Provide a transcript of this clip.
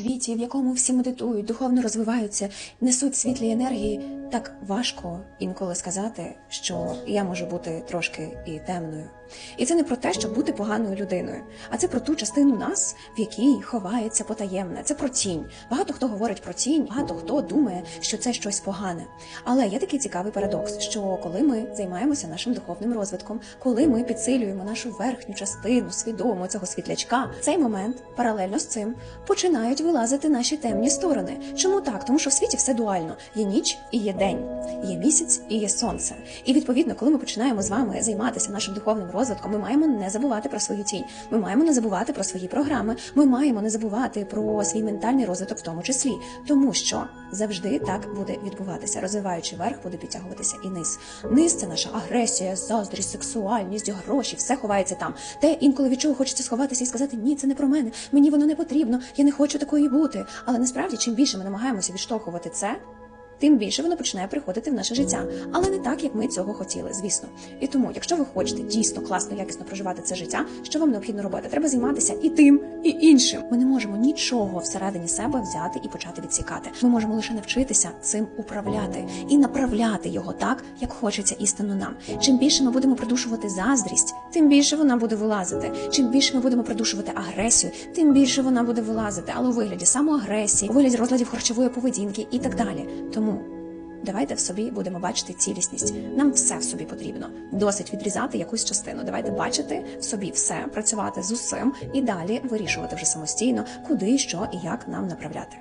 світі, в якому всі медитують, духовно розвиваються, несуть світлі енергії, так важко інколи сказати, що я можу бути трошки і темною. І це не про те, щоб бути поганою людиною, а це про ту частину нас, в якій ховається потаємне. Це про тінь. Багато хто говорить про тінь, багато хто думає, що це щось погане. Але є такий цікавий парадокс, що коли ми займаємося нашим духовним розвитком, коли ми підсилюємо нашу верхню частину свідомо цього світлячка, цей момент паралельно з цим починають вилазити наші темні сторони. Чому так? Тому що в світі все дуально: є ніч і є день, є місяць і є сонце. І відповідно, коли ми починаємо з вами займатися нашим духовним розвитком, ми маємо не забувати про свою тінь. Ми маємо не забувати про свої програми. Ми маємо не забувати про свій ментальний розвиток, в тому числі, тому що завжди так буде відбуватися. Розвиваючи верх, буде підтягуватися і низ. Низ це наша агресія, заздрість, сексуальність, гроші, все ховається там. Те інколи від чого хочеться сховатися і сказати ні, це не про мене, мені воно не потрібно, я не хочу такої бути. Але насправді, чим більше ми намагаємося відштовхувати це. Тим більше воно починає приходити в наше життя, але не так, як ми цього хотіли, звісно. І тому, якщо ви хочете дійсно класно, якісно проживати це життя, що вам необхідно робити? Треба займатися і тим, і іншим. Ми не можемо нічого всередині себе взяти і почати відсікати. Ми можемо лише навчитися цим управляти і направляти його так, як хочеться істинно нам. Чим більше ми будемо придушувати заздрість, тим більше вона буде вилазити. Чим більше ми будемо придушувати агресію, тим більше вона буде вилазити, але у вигляді самоагресії, у вигляді розладів харчової поведінки і так далі. Тому Давайте в собі будемо бачити цілісність. Нам все в собі потрібно. Досить відрізати якусь частину. Давайте бачити в собі все, працювати з усім і далі вирішувати вже самостійно, куди, що і як нам направляти.